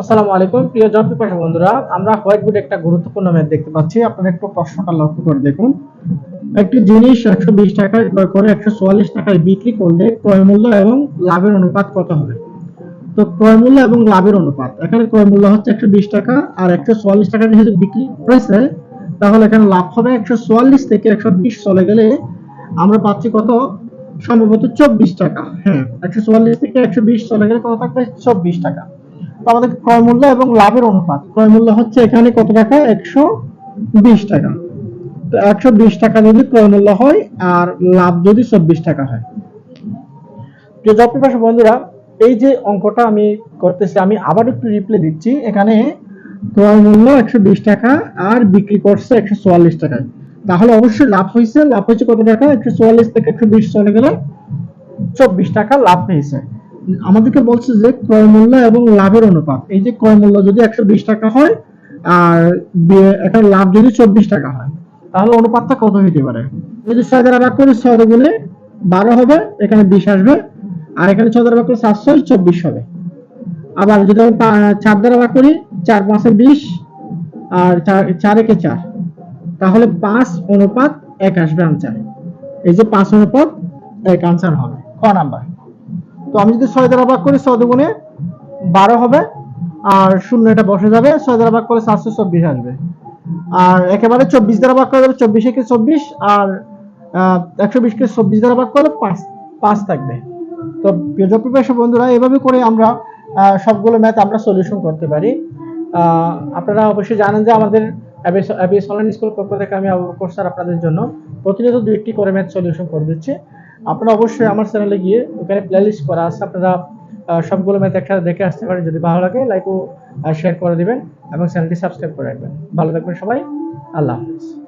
আসসালামু আলাইকুম, প্রিয় জব পিপাসা বন্ধুরা, আমরা হোয়াইট বোর্ডে একটা গুরুত্বপূর্ণ ম্যাথ দেখতে পাচ্ছি। আপনারা একটু প্রশ্নটা লক্ষ্য করে দেখুন। একটি জিনিস একশো বিশ টাকায় ক্রয় করে, একশো চুয়াল্লিশ টাকায় বিক্রি করলে ক্রয় মূল্য এবং লাভের অনুপাত কত হবে? তো ক্রয় মূল্য এবং লাভের অনুপাত, এখানে ক্রয় মূল্য হচ্ছে একশো বিশ টাকা আর একশো চুয়াল্লিশ টাকা যেহেতু বিক্রি করেছে তাহলে এখানে লাভ হবে একশো চুয়াল্লিশ থেকে একশো বিশ চলে গেলে আমরা পাচ্ছি কত? সম্ভবত চব্বিশ টাকা। হ্যাঁ একশো চুয়াল্লিশ থেকে একশো বিশ চলে গেলে কত থাকবে? চব্বিশ টাকা। আমাদের ক্রয় মূল্য এবং লাভের অনুপাত। ক্রয় মূল্য হচ্ছে এখানে কত টাকা? একশো বিশ টাকা। একশো বিশ টাকা যদি ক্রয় মূল্য হয়, আর লাভ যদি চব্বিশ টাকা হয়। প্রিয় বন্ধুরা, এই যে অঙ্কটা আমি করতেছি, আমি আবার একটু রিপ্লে দিচ্ছি। এখানে ক্রয় মূল্য একশো বিশ টাকা, আর বিক্রি করছে একশো চুয়াল্লিশ টাকায় তাহলে অবশ্যই লাভ হয়েছে। লাভ হয়েছে কত টাকা? একশো চুয়াল্লিশ থেকে একশো বিশ চলে গেলে। চব্বিশ টাকা লাভ হয়েছে। আমাদেরকে বলছে যে ক্রয় মূল্য এবং লাভের অনুপাত। এই যে ক্রয় মূল্য যদি একশো বিশ টাকা হয়, আর একটা লাভ যদি চব্বিশ টাকা হয়, তাহলে অনুপাতটা কত হইতে পারে? যদি ছয় দ্বারা ভাগ করি ছয় গুণে বারো হবে, এখানে বিশ আসবে, আর এখানে ছয় দ্বারা ভাগ করে সাতশো চব্বিশ হবে। আবার যদি আমি চার দ্বারা ভাগ করি, চার পাঁচে বিশ, আর চার একে চার, তাহলে পাঁচ অনুপাত এক আসবে আনসার। এই যে পাঁচ অনুপাত এক আনসার হবে। ক নাম্বার? তো আমি যদি ছয় দ্বারা ভাগ করি ছয় দুগুণে বারো হবে, আর শূন্য এটা বসে যাবে, ছয় দ্বারা ভাগ করে সাতশো চব্বিশ আসবে। আর একেবারে চব্বিশ দ্বারা ভাগ করে চব্বিশ একে চব্বিশ, আর একশো বিশকে চব্বিশ দ্বারা ভাগ করলে পাঁচ পাঁচ থাকবে। তো প্রিপারেশন বন্ধুরা, এভাবে করে আমরা সবগুলো ম্যাথ আমরা সলিউশন করতে পারি। আপনারা অবশ্যই জানেন যে আমাদের অ্যাবিএস অনলাইন স্কুল পক্ষ থেকে আমি কোর্স আপনাদের জন্য প্রতিনিয়ত দুইটি করে ম্যাথ সলিউশন করে দিচ্ছি। আপনারা অবশ্যই আমার চ্যানেলে গিয়ে ওখানে প্লেলিস্ট করা আছে। আপনারা সবগুলো ম্যাচ একসাথে দেখে আসতে পারেন। যদি ভালো লাগে লাইক ও শেয়ার করে দেবেন এবং চ্যানেলটি সাবস্ক্রাইব করে রাখবেন। ভালো থাকবেন সবাই। আল্লাহ হাফিজ।